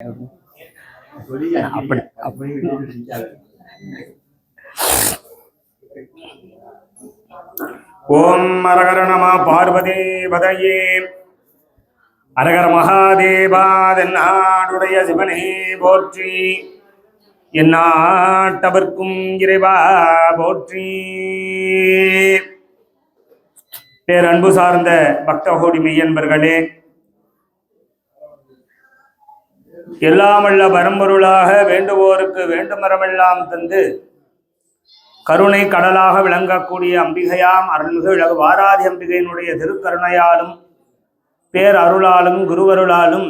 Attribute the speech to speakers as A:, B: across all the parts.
A: அப்படி. அப்படி
B: ஓம் அரகர நம பார்வதி பதையே அரகர மகாதேவா சிவனே போற்றி. என்னாட்டவர்க்கும் இறைவா போற்றி. பேரன்பு சார்ந்த பக்தகோடி மெய்யன்பர்களே எல்லாமல்ல பரம்பொருளாக வேண்டுவோருக்கு வேண்டுமரமெல்லாம் தந்து கருணை கடலாக விளங்கக்கூடிய அம்பிகையாம் அருள்மிகு இழகு வாராதி அம்பிகையினுடைய திருக்கருணையாலும் பேர் அருளாலும் குருவருளாலும்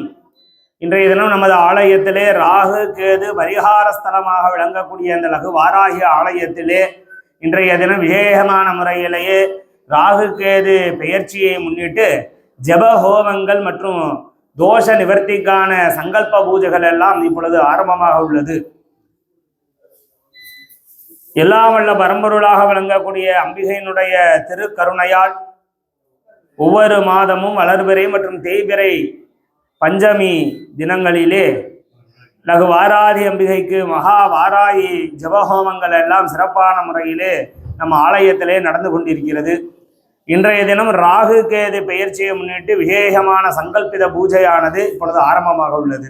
B: இன்றைய தினம் நமது ஆலயத்திலே ராகு கேது பரிகார ஸ்தலமாக விளங்கக்கூடிய அந்த லகு வாராகி ஆலயத்திலே இன்றைய தினம் விவேகமான முறையிலேயே ராகு கேது பெயர்ச்சியை முன்னிட்டு ஜப ஹோமங்கள் மற்றும் தோஷ நிவர்த்திக்கான சங்கல்ப பூஜைகள் எல்லாம் இப்பொழுது ஆரம்பமாக உள்ளது. எல்லாம் வல்ல பரம்பொருளாக விளங்கக்கூடிய அம்பிகையினுடைய திருக்கருணையால் ஒவ்வொரு மாதமும் வளர்பிறை மற்றும் தேய்பிறை பஞ்சமி தினங்களிலே லகு வாராதி அம்பிகைக்கு மகா வாராயி ஜபஹோமங்கள் எல்லாம் சிறப்பான முறையிலே நம்ம ஆலயத்திலே நடந்து கொண்டிருக்கிறது. இன்றைய தினம் ராகு கேது பெயர்ச்சியை முன்னிட்டு விசேஷமான சங்கல்பித பூஜையானது இப்பொழுது ஆரம்பமாக உள்ளது.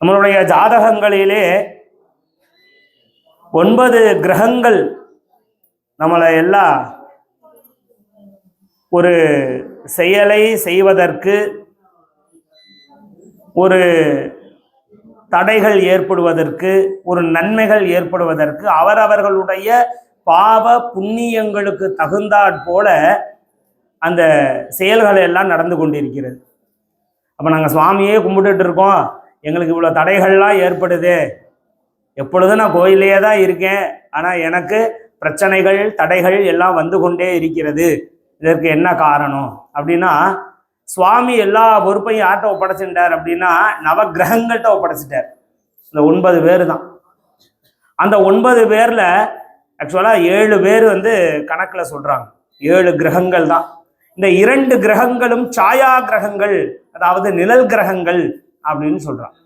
B: நம்மளுடைய ஜாதகங்களிலே ஒன்பது கிரகங்கள் நம்மளை எல்லாம் ஒரு செயலை செய்வதற்கு ஒரு தடைகள் ஏற்படுவதற்கு ஒரு நன்மைகள் ஏற்படுவதற்கு அவரவர்களுடைய பாவ புண்ணியங்களுக்கு தகுந்தாற் போல அந்த செயல்களை எல்லாம் நடந்து கொண்டிருக்கிறது. அப்போ நாங்கள் சுவாமியே கும்பிட்டுட்டு இருக்கோம் எங்களுக்கு இவ்வளோ தடைகள்லாம் ஏற்படுது. எப்பொழுதும் நான் கோயிலே தான் இருக்கேன். ஆனால் எனக்கு பிரச்சனைகள் தடைகள் எல்லாம் வந்து கொண்டே இருக்கிறது. இதற்கு என்ன காரணம்? அப்படின்னா சுவாமி எல்லா பொறுப்பையும் யார்கிட்ட ஒப்படைச்சிட்டார் அப்படின்னா நவகிரகங்கள்கிட்ட ஒப்படைச்சிட்டார். இந்த ஒன்பது பேர் தான் அந்த ஒன்பது பேரில் ஆக்சுவலாக ஏழு பேர் வந்து கணக்கில் சொல்கிறாங்க ஏழு கிரகங்கள் தான். இந்த இரண்டு கிரகங்களும் சாயா கிரகங்கள் அதாவது நிழல் கிரகங்கள் அப்படின்னு சொல்கிறான்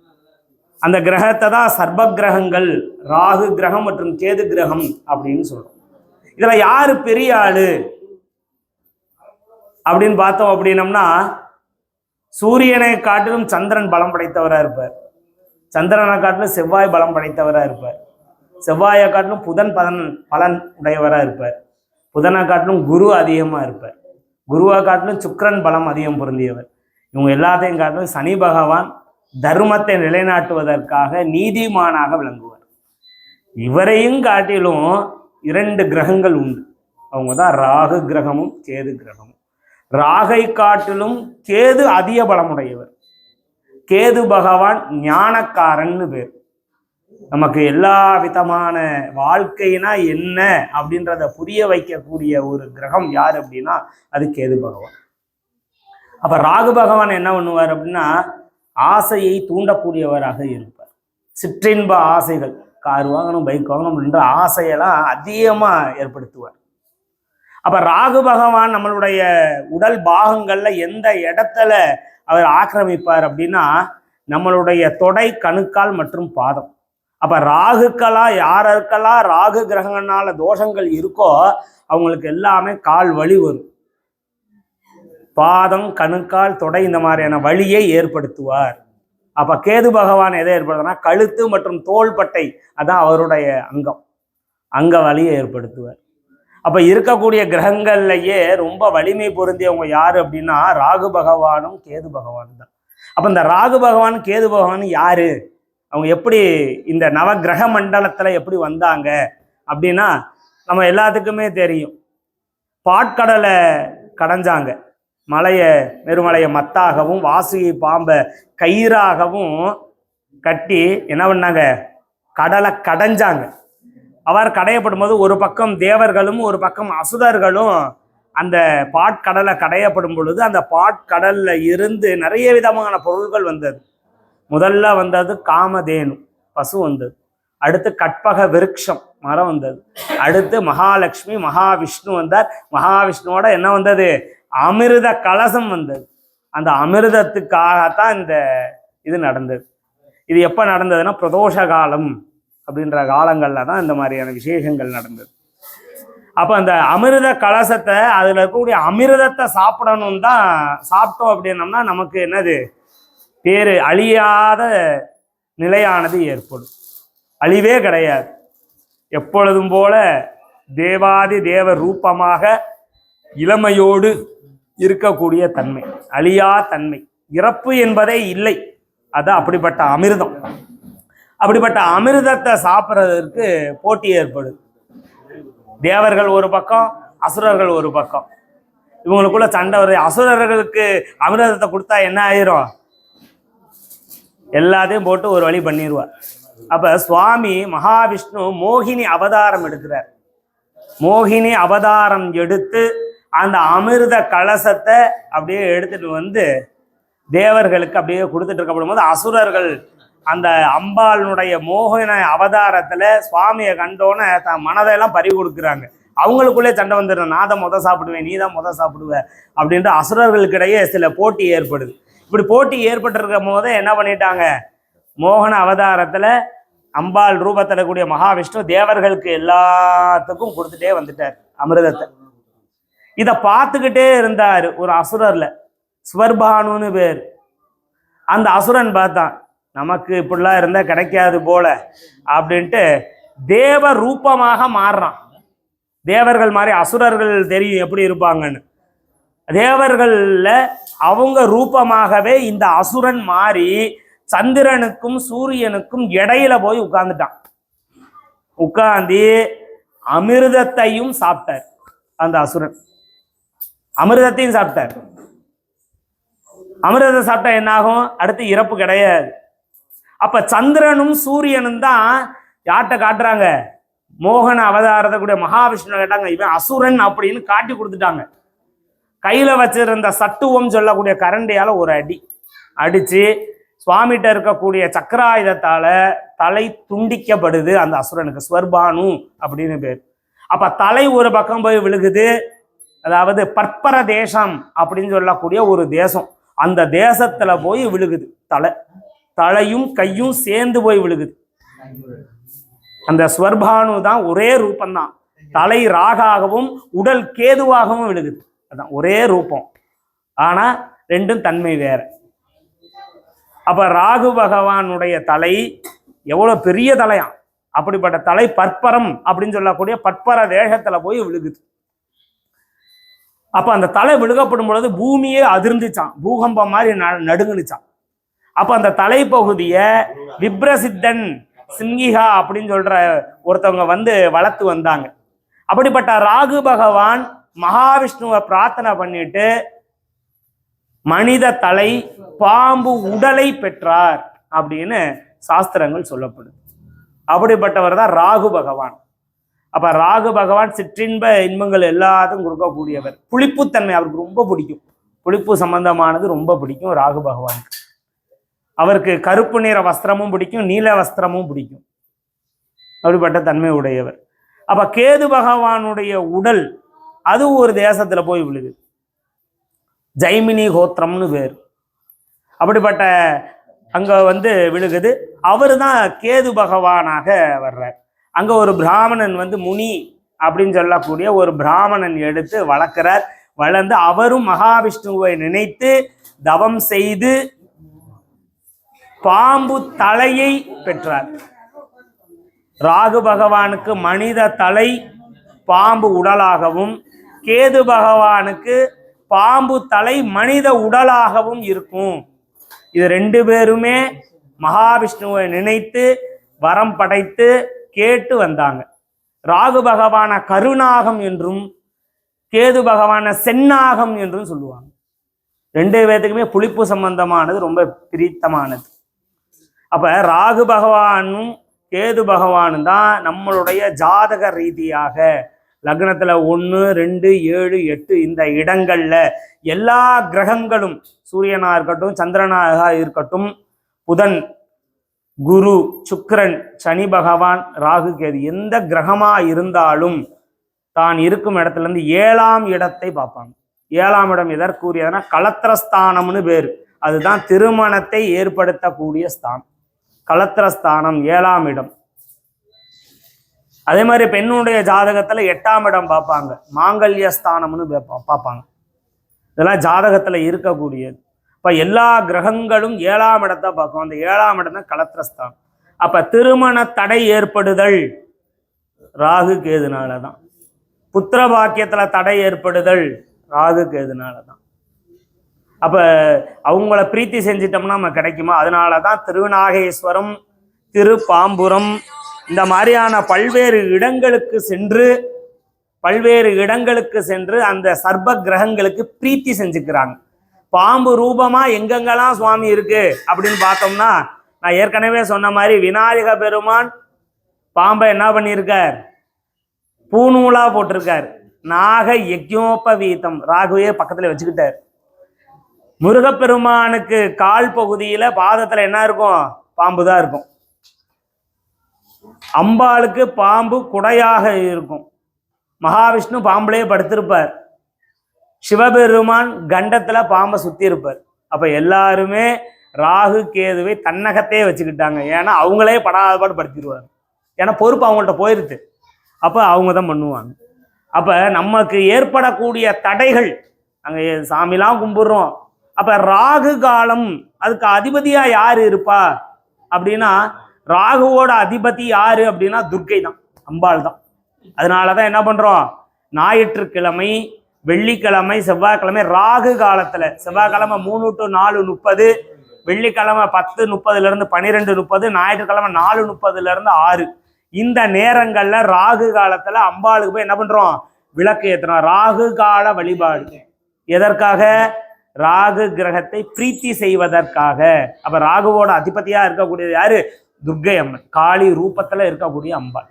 B: அந்த கிரகத்தை தான் சர்ப கிரகங்கள் ராகு கிரகம் மற்றும் கேது கிரகம் அப்படின்னு சொல்கிறோம் இதில் யார் பெரிய ஆள்? அப்படின்னு பார்த்தோம் அப்படின்னம்னா சூரியனை காட்டிலும் சந்திரன் பலம் படைத்தவராக இருப்பார். சந்திரனை காட்டிலும் செவ்வாய் பலம் படைத்தவராக இருப்பார். செவ்வாயை காட்டிலும் புதன் பலன் பலன் உடையவராக இருப்பார். புதனை காட்டிலும் குரு அதிகமாக இருப்பார். குருவை காட்டிலும் சுக்கிரன் பலம் அதிகம் பொருந்தியவர். இவங்க எல்லாத்தையும் காட்டிலும் சனி பகவான் தர்மத்தை நிலைநாட்டுவதற்காக நீதிமானாக விளங்குவார். இவரையும் காட்டிலும் இரண்டு கிரகங்கள் உண்டு. அவங்க தான் ராகு கிரகமும் கேது கிரகமும். ராகை காட்டிலும் கேது அதிக பலமுடையவர். கேது பகவான் ஞானக்காரன்னு பேர். நமக்கு எல்லா விதமான வாழ்க்கைனா என்ன அப்படின்றத புரிய வைக்கக்கூடிய ஒரு கிரகம் யார் அப்படின்னா அது கேது பகவான். அப்ப ராகு பகவான் என்ன பண்ணுவார் அப்படின்னா ஆசையை தூண்டக்கூடியவராக இருப்பார். சிற்றின்ப ஆசைகள் கார் வாங்கணும் பைக் வாங்கணும் அப்படின்ற ஆசையெல்லாம் அதிகமாக ஏற்படுத்துவார். அப்ப ராகு பகவான் நம்மளுடைய உடல் பாகங்கள்ல எந்த இடத்துல அவர் ஆக்கிரமிப்பார் அப்படின்னா நம்மளுடைய தொடை கணுக்கால் மற்றும் பாதம். அப்ப ராகுக்களா யாருக்கெல்லாம் ராகு கிரகங்கள்னால தோஷங்கள் இருக்கோ அவங்களுக்கு எல்லாமே கால் வலி வரும். பாதம் கணுக்கால் தொடை இந்த மாதிரியான வழியை ஏற்படுத்துவார். அப்ப கேது பகவான் எதை ஏற்படுத்துனா கழுத்து மற்றும் தோள்பட்டை அதான் அவருடைய அங்கம். அங்க வலியை ஏற்படுத்துவார். அப்ப இருக்கக்கூடிய கிரகங்கள்லயே ரொம்ப வலிமை பொருந்தியவங்க யாரு அப்படின்னா ராகு பகவானும் கேது பகவான் தான் அப்ப இந்த ராகு பகவான் கேது பகவான் யாரு? அவங்க எப்படி இந்த நவகிரக மண்டலத்தில் எப்படி வந்தாங்க அப்படின்னா நம்ம எல்லாத்துக்குமே தெரியும். பாட்கடலை கடைஞ்சாங்க. மலையை நெருமலையை மத்தாகவும் வாசுகி பாம்பை கயிறாகவும் கட்டி என்ன பண்ணாங்க? கடலை கடைஞ்சாங்க. அவர் கடையப்படும் போது ஒரு பக்கம் தேவர்களும் ஒரு பக்கம் அசுதர்களும் அந்த பாட்கடலை கடையப்படும் பொழுது அந்த பாட்கடலில் இருந்து நிறைய விதமான பொருள்கள் வந்தது. முதல்ல வந்தது காமதேனு பசு வந்தது. அடுத்து கற்பக விருட்சம் மரம் வந்தது. அடுத்து மகாலட்சுமி மகாவிஷ்ணு வந்தார். மகாவிஷ்ணுவோட என்ன வந்தது? அமிர்த கலசம் வந்தது. அந்த அமிர்தத்துக்காகத்தான் இந்த இது நடந்தது. இது எப்போ நடந்ததுன்னா பிரதோஷ காலம் அப்படின்ற காலங்களில் தான் இந்த மாதிரியான விசேஷங்கள் நடந்தது. அப்போ அந்த அமிர்த கலசத்தை அதில் இருக்கக்கூடிய அமிர்தத்தை சாப்பிடணும் தான் சாப்பிட்டோம் அப்படின்னம்னா நமக்கு என்னது? பேர் அழியாத நிலையானது ஏற்படும். அழிவே கிடையாது. எப்பொழுதும் போல தேவாதி தேவ ரூபமாக இளமையோடு இருக்கக்கூடிய தன்மை அழியா தன்மை. இறப்பு என்பதே இல்லை. அது அப்படிப்பட்ட அமிர்தம். அப்படிப்பட்ட அமிர்தத்தை சாப்பிட்றதற்கு போட்டி ஏற்படுது. தேவர்கள் ஒரு பக்கம் அசுரர்கள் ஒரு பக்கம். இவங்களுக்குள்ள சண்டை வருது. அசுரர்களுக்கு அமிர்தத்தை கொடுத்தா என்ன ஆயிரும்? எல்லாத்தையும் போட்டு ஒரு வழி பண்ணிடுவார் அப்போ சுவாமி மகாவிஷ்ணு மோகினி அவதாரம் எடுக்கிறார். மோகினி அவதாரம் எடுத்து அந்த அமிர்த கலசத்தை அப்படியே எடுத்துட்டு வந்து தேவர்களுக்கு அப்படியே கொடுத்துட்டு இருக்கப்படும் போது அசுரர்கள் அந்த அம்பாளுடைய மோகன அவதாரத்தில் சுவாமியை கண்டோன்னே தன் மனதையெல்லாம் பறி கொடுக்குறாங்க. அவங்களுக்குள்ளே சண்டை வந்துடுறேன். நான் தான் முத சாப்பிடுவேன் நீ தான் முத சாப்பிடுவேன் அப்படின்ற அசுரர்களுக்கிடையே சில போட்டி ஏற்படுது. இப்படி போட்டி ஏற்பட்டிருக்கும் போதே என்ன பண்ணிட்டாங்க? மோகன அவதாரத்தில் அம்பாள் ரூபத்தில் கூடிய மகாவிஷ்ணு தேவர்களுக்கு எல்லாத்துக்கும் கொடுத்துட்டே வந்துட்டார் அமிர்தத்தை. இதை பார்த்துக்கிட்டே இருந்தார் ஒரு அசுரரில் ஸ்வர்பானுன்னு பேர். அந்த அசுரன் பார்த்தான் நமக்கு இப்படிலாம் இருந்தால் கிடைக்காது போல அப்படின்ட்டு தேவ ரூபமாக மாறுறான். தேவர்கள் மாதிரி அசுரர்கள் தெரியும் எப்படி இருப்பாங்கன்னு. தேவர்களில் அவங்க ரூபமாகவே இந்த அசுரன் மாறி சந்திரனுக்கும் சூரியனுக்கும் இடையில போய் உட்கார்ந்துட்டான். உட்கார்ந்து அமிர்தத்தையும் சாப்பிட்டார் அந்த அசுரன். அமிர்தத்தையும் சாப்பிட்டார். அமிர்தத்தை சாப்பிட்டா என்ன ஆகும் அடுத்து இறப்பு கிடையாது. அப்ப சந்திரனும் சூரியனும் தான் யார்கிட்ட காட்டுறாங்க? மோகன அவதாரத்தை கூடிய மகாவிஷ்ணு கேட்டாங்க. இவன் அசுரன் அப்படின்னு காட்டி கொடுத்துட்டாங்க. கையில் வச்சிருந்த சட்டுவம் சொல்லக்கூடிய கரண்டியால் ஒரு அடி. அடித்து சுவாமிகிட்ட இருக்கக்கூடிய சக்கராயுதத்தால் தலை துண்டிக்கப்படுது அந்த அசுரனுக்கு. ஸ்வர்பானு அப்படின்னு பேர். அப்போ தலை ஒரு பக்கம் போய் விழுகுது. அதாவது பற்பர தேசம் அப்படின்னு சொல்லக்கூடிய ஒரு தேசம். அந்த தேசத்தில் போய் விழுகுது தலை. தலையும் கையும் சேர்ந்து போய் விழுகுது. அந்த ஸ்வர்பானு தான் ஒரே ரூபந்தான். தலை ராகாகவும் உடல் கேதுவாகவும் விழுகுது. அதான் ஒரே ரூபம். ஆனா ரெண்டும் தன்மை வேற. அப்ப ராகு பகவானுடைய தலை எவ்வளவு பெரிய தலையாம் அப்படிப்பட்ட தலை பற்பரம் அப்படின்னு சொல்லக்கூடிய பற்பர தேசத்துல போய் விழுகுது. அப்ப அந்த தலை விழுகப்படும் பொழுது பூமியே அதிர்ந்துச்சான் பூகம்பம் மாதிரி நடுங்குனுச்சான் அப்போ அந்த தலைப்பகுதியை விப்ரசித்தன் சிங்கிகா அப்படின்னு சொல்ற ஒருத்தவங்க வந்து வளர்த்து வந்தாங்க. அப்படிப்பட்ட ராகு பகவான் மகாவிஷ்ணுவை பிரார்த்தனை பண்ணிட்டு மனித தலை பாம்பு உடலை பெற்றார் அப்படின்னு சாஸ்திரங்கள் சொல்லப்படுது. அப்படிப்பட்டவர் தான் ராகு பகவான். அப்ப ராகு பகவான் சிற்றின்ப இன்பங்கள் எல்லாத்தையும் கொடுக்கக்கூடியவர். புளிப்புத்தன்மை அவருக்கு ரொம்ப பிடிக்கும். புளிப்பு சம்பந்தமானது ரொம்ப பிடிக்கும் ராகு பகவானுக்கு. அவருக்கு கருப்பு நிற வஸ்திரமும் பிடிக்கும் நீல வஸ்திரமும் பிடிக்கும். அப்படிப்பட்ட தன்மை உடையவர். அப்ப கேது பகவானுடைய உடல் அது ஒரு தேசத்தில் போய் விழுது. ஜைமினி கோத்திரம்னு பேர் அப்படிப்பட்ட அங்கே வந்து விழுகுது. அவர் தான் கேது பகவானாக வர்றார். அங்கே ஒரு பிராமணன் வந்து முனி அப்படின்னு சொல்லக்கூடிய ஒரு பிராமணன் எடுத்து வளர்க்கிறார். வளர்ந்து அவரும் மகாவிஷ்ணுவை நினைத்து தவம் செய்து பாம்பு தலையை பெற்றார். ராகு பகவானுக்கு மனித தலை பாம்பு உடலாகவும் கேது பகவானுக்கு பாம்பு தலை மனித உடலாகவும் இருக்கும். இது ரெண்டு பேருமே மகாவிஷ்ணுவை நினைத்து வரம் படைத்து கேட்டு வந்தாங்க. ராகு பகவான கருநாகம் என்றும் கேது பகவான செந்நாகம் என்றும் சொல்லுவாங்க. ரெண்டு பேர்த்துக்குமே புளிப்பு சம்பந்தமானது ரொம்ப பிரித்தமானது. அப்ப ராகு பகவானும் கேது பகவானும் தான் நம்மளுடைய ஜாதக ரீதியாக லக்னத்துல ஒன்று ரெண்டு ஏழு எட்டு இந்த இடங்கள்ல எல்லா கிரகங்களும் சூரியனா இருக்கட்டும் சந்திரனாக இருக்கட்டும் புதன் குரு சுக்கரன் சனி பகவான் ராகு கேது எந்த கிரகமா இருந்தாலும் தான் இருக்கும் இடத்துல இருந்து ஏழாம் இடத்தை பார்ப்பாங்க. ஏழாம் இடம் எதற்குரியதுன்னா கலத்திரஸ்தானம்னு பேர். அதுதான் திருமணத்தை ஏற்படுத்தக்கூடிய ஸ்தானம். கலத்திரஸ்தானம் ஏழாம் இடம். அதே மாதிரி பெண்ணுடைய ஜாதகத்துல எட்டாம் இடம் பார்ப்பாங்க. மாங்கல்ய ஸ்தானம்னு பார்ப்பாங்க. இதெல்லாம் ஜாதகத்துல இருக்கக்கூடியது. இப்ப எல்லா கிரகங்களும் ஏழாம் இடத்தை பார்க்கும். அந்த ஏழாம் இடம் தான் கலத்திரஸ்தானம். அப்ப திருமண தடை ஏற்படுதல். ராகு கேதுனால தான் புத்திர பாக்கியத்துல தடை ஏற்படுதல். ராகு கேதுனால தான் அப்ப அவங்கள பிரீத்தி செஞ்சிட்டோம்னா நம்ம கிடைக்குமா? அதனால தான் திருநாகேஸ்வரம் திருப்பாம்புரம் இந்த மாதிரியான பல்வேறு இடங்களுக்கு சென்று பல்வேறு இடங்களுக்கு சென்று அந்த சர்ப கிரகங்களுக்கு பிரீத்தி செஞ்சுக்கிறாங்க. பாம்பு ரூபமா எங்கெங்கெல்லாம் சுவாமி இருக்கு அப்படின்னு பார்த்தோம்னா நான் ஏற்கனவே சொன்ன மாதிரி விநாயக பெருமான் பாம்பை என்ன பண்ணியிருக்கார்? பூநூலா போட்டிருக்கார். நாக யக்ஞோபவீதம். ராகுவே பக்கத்துல வச்சுக்கிட்டார். முருகப்பெருமானுக்கு கால் பகுதியில பாதத்துல என்ன இருக்கும்? பாம்பு தான் இருக்கும். அம்பாளுக்கு பாம்பு குடையாக இருக்கும். மகாவிஷ்ணு பாம்புலேயே படுத்திருப்பார். சிவபெருமான் கண்டத்தில் பாம்பை சுற்றி இருப்பார். அப்போ எல்லாருமே ராகு கேதுவை தன்னகத்தையே வச்சுக்கிட்டாங்க. ஏன்னா அவங்களே படாதபாடு படுத்திடுவார் படுத்திடுவாங்க ஏன்னா பொறுப்பு அவங்கள்ட்ட போயிருது. அப்போ அவங்க தான் பண்ணுவாங்க. அப்போ நமக்கு ஏற்படக்கூடிய தடைகள் அங்கே சாமிலாம் கும்பிட்றோம். அப்போ ராகு காலம் அதுக்கு அதிபதியாக யார் இருப்பா? அப்படின்னா ராகுவோட அதிபதி யாரு அப்படின்னா துர்க்கை தான் அம்பாள் தான். அதனாலதான் என்ன பண்றோம்? ஞாயிற்றுக்கிழமை வெள்ளிக்கிழமை செவ்வாய்க்கிழமை ராகு காலத்துல செவ்வாய்க்கிழமை மூணு டு நாலு முப்பது வெள்ளிக்கிழமை பத்து முப்பதுல இருந்து பன்னிரெண்டு முப்பது ஞாயிற்றுக்கிழமை நாலு முப்பதுல இருந்து ஆறு. இந்த நேரங்கள்ல ராகு காலத்துல அம்பாளுக்கு போய் என்ன பண்றோம்? விளக்கு ஏத்துறோம். ராகு கால வழிபாடு. எதற்காக? ராகு கிரகத்தை பிரீத்தி செய்வதற்காக. அப்ப ராகுவோட அதிபதியா இருக்கக்கூடியது யாரு? துர்க்கை அம்மன் காளி ரூபத்தில் இருக்கக்கூடிய அம்பாள்.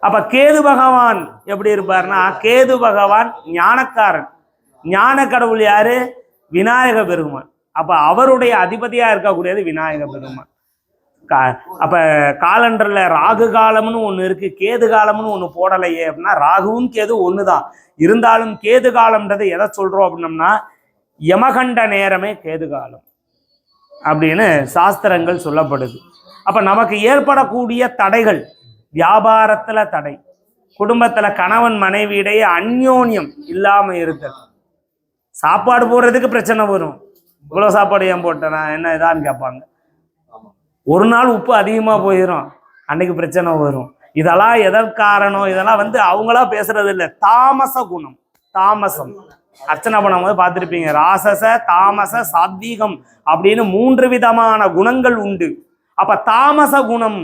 B: அப்ப கேது பகவான் எப்படி இருப்பார்னா கேது பகவான் ஞானக்காரன். ஞான கடவுள் யாரு? விநாயக பெருமான். அப்ப அவருடைய அதிபதியா இருக்கக்கூடியது விநாயக பெருமான். கா- அப்ப காலண்டர்ல ராகு காலம்னு ஒன்று இருக்கு கேது காலம்னு ஒன்று போடலையே அப்படின்னா ராகுவும் கேது ஒன்று தான் இருந்தாலும் கேது காலம்ன்றது எதை சொல்றோம் அப்படின்னம்னா யமகண்ட நேரமே கேது காலம் அப்படின்னு சாஸ்திரங்கள் சொல்லப்படுது. அப்ப நமக்கு ஏற்படக்கூடிய தடைகள் வியாபாரத்துல தடை குடும்பத்துல கணவன் மனைவியிடையே அந்யோன்யம் இல்லாம இருத்தல். சாப்பாடு போடுறதுக்கு பிரச்சனை வரும். இவ்வளவு சாப்பாடு ஏன் போட்டேனா? என்ன இதான்னு கேட்பாங்க. ஒரு நாள் உப்பு அதிகமா போயிடும் அன்னைக்கு பிரச்சனை வரும். இதெல்லாம் எதற்காரணம் இதெல்லாம் வந்து அவங்களா பேசுறது இல்லை. தாமச குணம். தாமசம். அர்ச்சனை பண்ணும்போது பார்த்திருப்பீங்க ராசச தாமச சாத்வீகம் அப்படின்னு மூன்று விதமான குணங்கள் உண்டு. அப்ப தாமச குணம்.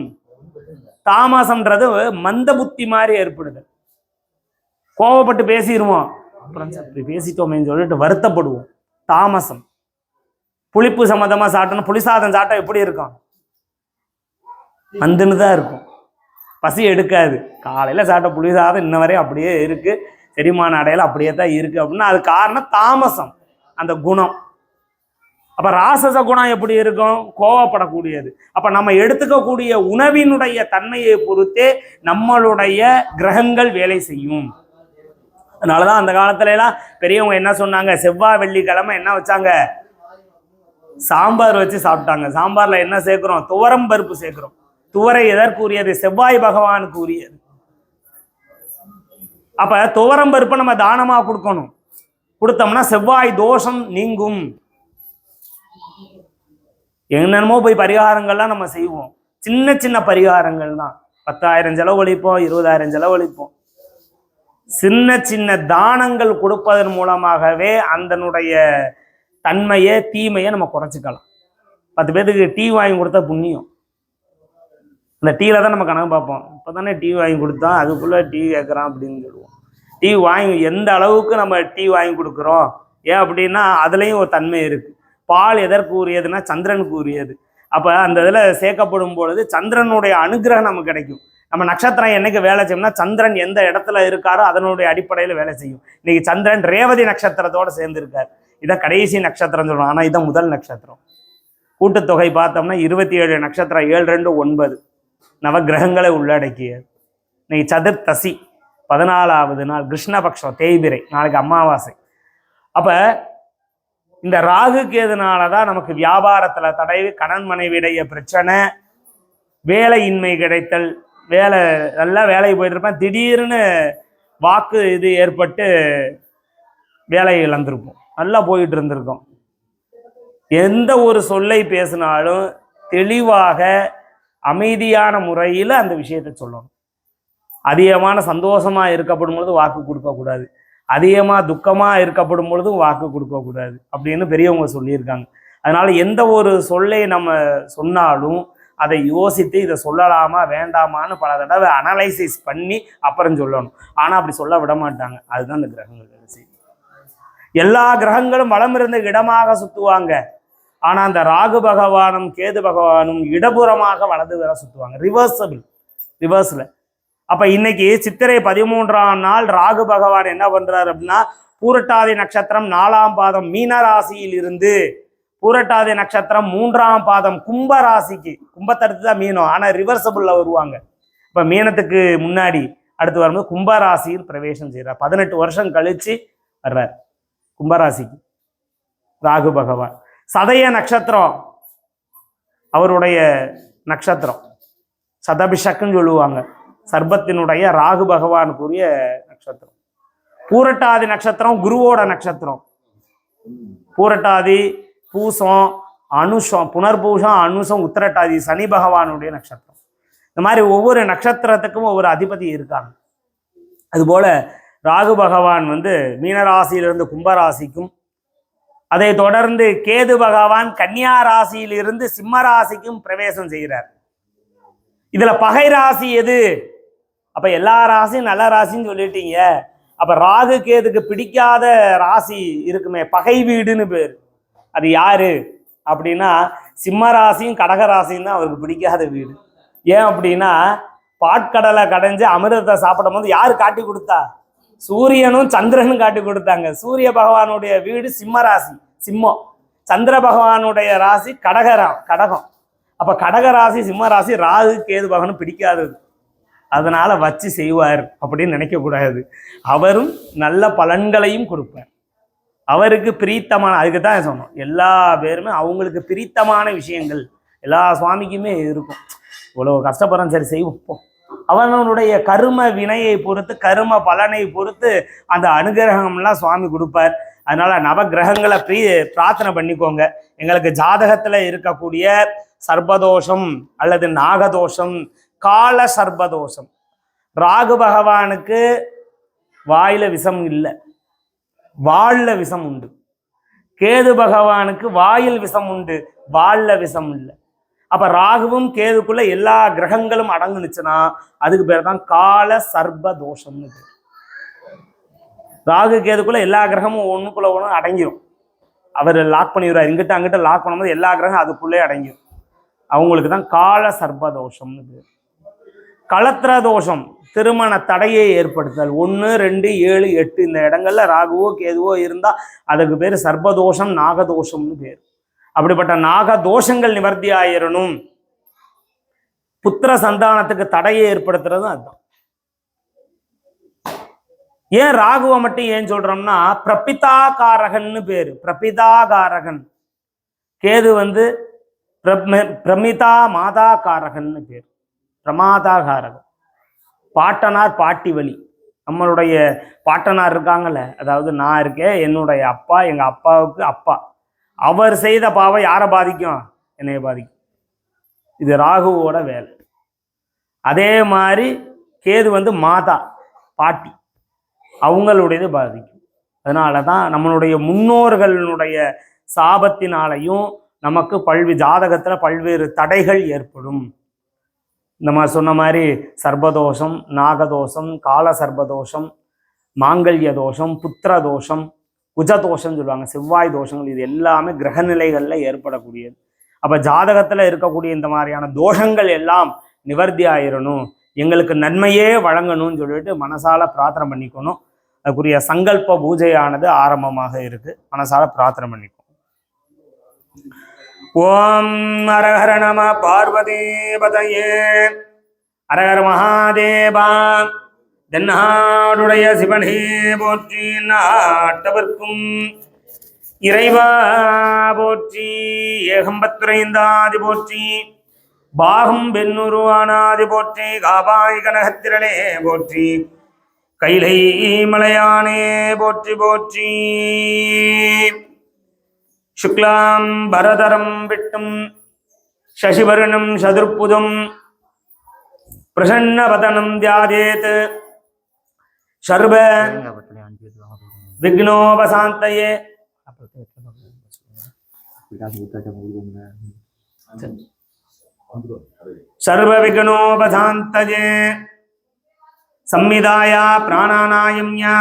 B: தாமசம்ன்றது மந்த புத்தி மாதிரி ஏற்படுது. கோவப்பட்டு பேசிடுவோம் அப்புறம் இப்படி பேசிட்டோமேன்னு சொல்லிட்டு வருத்தப்படுவோம். தாமசம். புளிப்பு சம்மந்தமா சாப்பிட்டோம்னா புளிசாதம் சாப்பிட்டா எப்படி இருக்கும்? வந்துன்னு தான் இருக்கும். பசி எடுக்காது. காலையில சாப்பிட்ட புளிசாதம் இன்ன வரையும் அப்படியே இருக்கு. செரிமான அடையில அப்படியே தான் இருக்கு. அப்படின்னா அது காரணம் தாமசம். அந்த குணம். அப்போ ராசச குணம் எப்படி இருக்கும்? கோவப்படக்கூடியது. அப்போ நம்ம எடுத்துக்கக்கூடிய உணவினுடைய தன்மையை பொறுத்தே நம்மளுடைய கிரகங்கள் வேலை செய்யும். அதனால தான் அந்த காலத்துலலாம் பெரியவங்க என்ன சொன்னாங்க? செவ்வாய் வெள்ளிக்கிழமை என்ன வச்சாங்க? சாம்பார் வச்சு சாப்பிட்டாங்க. சாம்பாரில் என்ன சேர்க்குறோம்? துவரம் பருப்பு சேர்க்குறோம். துவரை எதற்குரியது? செவ்வாய் பகவானுக்கு உரியது அப்போ துவரம் பருப்பை நம்ம தானமாக கொடுக்கணும்? கொடுத்தோம்னா செவ்வாய் தோஷம் நீங்கும். என்னென்னமோ போய் பரிகாரங்கள்லாம் நம்ம செய்வோம். சின்ன சின்ன பரிகாரங்கள் தான் பத்தாயிரம் செலவழிப்போம் இருபதாயிரம் செலவழிப்போம். சின்ன சின்ன தானங்கள் கொடுப்பதன் மூலமாகவே அதனுடைய தன்மையை தீமையை நம்ம குறைச்சிக்கலாம். பத்து பேத்துக்கு டீ வாங்கி கொடுத்தா புண்ணியம். இந்த டீல தான் நம்ம கணக்கு பார்ப்போம். இப்போ தானே டீ வாங்கி கொடுத்தோம் அதுக்குள்ளே டீ கேட்குறான் அப்படின்னு சொல்லுவோம். டீ வாங்கி எந்த அளவுக்கு நம்ம டீ வாங்கி கொடுக்குறோம்? ஏன் அப்படின்னா அதுலேயும் ஒரு தன்மை இருக்குது பால் எதற்கு உரியதுன்னா சந்திரனுக்கு உரியது அப்போ அந்த இதில் சேர்க்கப்படும் பொழுது சந்திரனுடைய அனுகிரகம் நமக்கு கிடைக்கும். நம்ம நட்சத்திரம் என்னைக்கு வேலை செய்யும்னா சந்திரன் எந்த இடத்துல இருக்காரோ அதனுடைய அடிப்படையில் வேலை செய்யும். இன்னைக்கு சந்திரன் ரேவதி நட்சத்திரத்தோட சேர்ந்துருக்கார். இதை கடைசி நட்சத்திரம் சொல்லுவோம் ஆனால் இதான் முதல் நட்சத்திரம். கூட்டுத்தொகை பார்த்தோம்னா இருபத்தி ஏழு நட்சத்திரம் ஏழு ரெண்டு ஒன்பது. நவகிரகங்களை உள்ளடக்கியது இன்னைக்கு சதுர்த்தசி பதினாலாவது நாள் கிருஷ்ணபக்ஷம் தேய்பிரை. நாளைக்கு அமாவாசை. அப்போ இந்த ராகு கேதுனால தான் நமக்கு வியாபாரத்தில் தடை கணவன் மனைவிடைய பிரச்சனை வேலையின்மை கிடைத்தல் வேலை நல்லா வேலைக்கு போயிட்டு இருப்பேன் திடீர்னு வாக்கு இது ஏற்பட்டு வேலையை இழந்திருப்போம். நல்லா போயிட்டு இருந்திருக்கோம். எந்த ஒரு சொல்லை பேசினாலும் தெளிவாக அமைதியான முறையில் அந்த விஷயத்தை சொல்லணும். அதிகமான சந்தோஷமாக இருக்கப்படும் பொழுது வாக்கு கொடுக்கக்கூடாது. அதிகமாக துக்கமாக இருக்கப்படும் பொழுதும் வாக்கு கொடுக்கக்கூடாது அப்படின்னு பெரியவங்க சொல்லியிருக்காங்க. அதனால் எந்த ஒரு சொல்லை நம்ம சொன்னாலும் அதை யோசித்து இதை சொல்லலாமா வேண்டாமான்னு பல தடவை அனலைசிஸ் பண்ணி அப்புறம் சொல்லணும். ஆனால் அப்படி சொல்ல விட மாட்டாங்க. அதுதான் இந்த கிரகங்கள் வேலை செய்யும். எல்லா கிரகங்களும் வளம் இருந்த இடமாக சுற்றுவாங்க ஆனால் அந்த ராகு பகவானும் கேது பகவானும் இடபுறமாக வலது வர சுற்றுவாங்க ரிவர்சபிள் ரிவர்ஸில் அப்ப இன்னைக்கு சித்திரை பதிமூன்றாம் நாள் ராகு பகவான் என்ன பண்றாரு அப்படின்னா பூரட்டாதி நட்சத்திரம் நாலாம் பாதம் மீன ராசியில் இருந்து பூரட்டாதி நட்சத்திரம் மூன்றாம் பாதம் கும்ப ராசிக்கு கும்பத்தடுத்து தான் மீனம் ஆனா ரிவர்சபிள்ல வருவாங்க. இப்ப மீனத்துக்கு முன்னாடி அடுத்து வரும்போது கும்பராசியில் பிரவேசம் செய்கிறார் பதினெட்டு வருஷம் கழிச்சு வர்றார். கும்பராசிக்கு ராகு பகவான். சதய நட்சத்திரம். அவருடைய நட்சத்திரம். சதபிஷக்குன்னு சொல்லுவாங்க. சர்பத்தினுடைய ராகு பகவானுக்குரிய நட்சத்திரம். பூரட்டாதி நட்சத்திரம் குருவோட நட்சத்திரம். பூரட்டாதி பூசம் அனுஷம் புனர்பூஷம் அனுஷம் உத்திரட்டாதி சனி பகவானுடைய நட்சத்திரம். இந்த மாதிரி ஒவ்வொரு நட்சத்திரத்துக்கும் ஒவ்வொரு அதிபதி இருக்காங்க. அதுபோல ராகு பகவான் வந்து மீனராசியிலிருந்து கும்பராசிக்கும் அதை தொடர்ந்து கேது பகவான் கன்னியா ராசியிலிருந்து சிம்ம ராசிக்கும் பிரவேசம் செய்கிறார். இதுல பகை ராசி எது? அப்போ எல்லா ராசியும் நல்ல ராசின்னு சொல்லிட்டீங்க. அப்போ ராகு கேதுக்கு பிடிக்காத ராசி இருக்குமே பகை வீடுன்னு பேர். அது யாரு? அப்படின்னா சிம்ம ராசியும் கடக ராசியும் தான் அவருக்கு பிடிக்காத வீடு. ஏன் அப்படின்னா பாட்கடலை கடைஞ்சு அமிர்தத்தை சாப்பிடும் போது யார் காட்டி கொடுத்தா? சூரியனும் சந்திரனும் காட்டி கொடுத்தாங்க. சூரிய பகவானுடைய வீடு சிம்ம ராசி சிம்மம். சந்திர பகவானுடைய ராசி கடகரா கடகம். அப்போ கடக ராசி சிம்ம ராசி ராகு கேது பகவானும் பிடிக்காதது. அதனால் வச்சு செய்வார் அப்படின்னு நினைக்கக்கூடாது அவரும் நல்ல பலன்களையும் கொடுப்பார். அவருக்கு பிரீத்தமான அதுக்கு தான் சொன்னோம் எல்லா பேருமே அவங்களுக்கு பிரித்தமான விஷயங்கள். எல்லா சுவாமிக்குமே இருக்கும். இவ்வளோ கஷ்டப்படுறோம் சரி செய்வோம் போ. அவனுடைய கரும வினையை பொறுத்து கரும பலனை பொறுத்து அந்த அனுகிரகம்லாம் சுவாமி கொடுப்பார். அதனால நவகிரகங்களை ப்ரீ பிரார்த்தனை பண்ணிக்கோங்க. எங்களுக்கு ஜாதகத்தில் இருக்கக்கூடிய சர்பதோஷம் அல்லது நாகதோஷம் கால சர்பதோஷம். ராகு பகவானுக்கு வாயில விஷம் இல்லை. வாழில் விஷம் உண்டு. கேது பகவானுக்கு வாயில் விஷம் உண்டு. வாழில் விஷம் இல்லை. அப்போ ராகுவும் கேதுக்குள்ள எல்லா கிரகங்களும் அடங்குனுச்சுன்னா அதுக்கு பேர் தான் கால சர்ப தோஷம்னு பேர். ராகு கேதுக்குள்ள எல்லா கிரகமும் ஒன்றுக்குள்ள ஒன்று அடங்கிரும். அவர் லாக் பண்ணிடுவார். இங்கிட்ட அங்கிட்ட லாக் பண்ணும்போது எல்லா கிரகம் அதுக்குள்ளே அடங்கிரும். அவங்களுக்கு தான் கால சர்ப தோஷம்னு பேர். கலத்திர தோஷம் திருமண தடையை ஏற்படுத்தல் ஒன்று ரெண்டு ஏழு எட்டு இந்த இடங்கள்ல ராகுவோ கேதுவோ இருந்தா அதுக்கு பேர் சர்பதோஷம் நாகதோஷம்னு பேர். அப்படிப்பட்ட நாக தோஷங்கள் நிவர்த்தி ஆயிரணும். புத்திர சந்தானத்துக்கு தடையை ஏற்படுத்துறதும் அதுதான். ஏன் ராகுவை மட்டும் ஏன் சொல்றோம்னா பிரபிதாகாரகன்னு பேரு. பிரபிதாகாரகன் கேது வந்து பிரமிதா மாதாகாரகன்னு பேர். பிரமாதாகாரகம். பாட்டனார் பாட்டி வழி. நம்மளுடைய பாட்டனார் இருக்காங்கல்ல அதாவது நான் இருக்கேன் என்னுடைய அப்பா எங்கள் அப்பாவுக்கு அப்பா. அவர் செய்த பாவம் யாரை பாதிக்கும்? என்னைய பாதிக்கும். இது ராகுவோட வேலை. அதே மாதிரி கேது வந்து மாதா பாட்டி. அவங்களுடையது பாதிக்கும். அதனால தான் நம்மளுடைய முன்னோர்களுடைய சாபத்தினாலையும் நமக்கு பல்வி ஜாதகத்தில் பல்வேறு தடைகள் ஏற்படும். இந்த மாதிரி சொன்ன மாதிரி சர்பதோஷம் நாகதோஷம் கால சர்பதோஷம் மாங்கல்ய தோஷம் புத்திர தோஷம் குஜதோஷம் சொல்லுவாங்க. செவ்வாய் தோஷங்கள் இது எல்லாமே கிரகநிலைகளில் ஏற்படக்கூடியது. அப்போ ஜாதகத்தில் இருக்கக்கூடிய இந்த மாதிரியான தோஷங்கள் எல்லாம் நிவர்த்தி ஆயிரணும். எங்களுக்கு நன்மையே வழங்கணும்னு சொல்லிட்டு மனசால பிரார்த்தனை பண்ணிக்கணும். அதுக்குரிய சங்கல்ப பூஜையானது ஆரம்பமாக இருக்குது மனசால பிரார்த்தனை பண்ணிக்கணும். ஓம் அரஹர நம பார்வதி பதையே அரஹர மகாதேவா தென்னாடுடைய சிவனே போற்றி நாட்டவர்க்கும். இறைவா போற்றி ஏகம்பத்துரைந்தாதி போற்றி பாகம் பெண்ணுருவானாதி போற்றி காபாய் கனகத்திரளே போற்றி கைலை மலையானே போற்றி போற்றி. சுக்லாம் பரதரம் விட்டும் சசிவர்ணம் சதுர்புஜம் பிரசன்னவதனம் தியாதேத் சர்வ விக்னோபசாந்தயே சர்வ விக்னோபசாந்தயே சம்மிதாயா பிராணானாயம்யா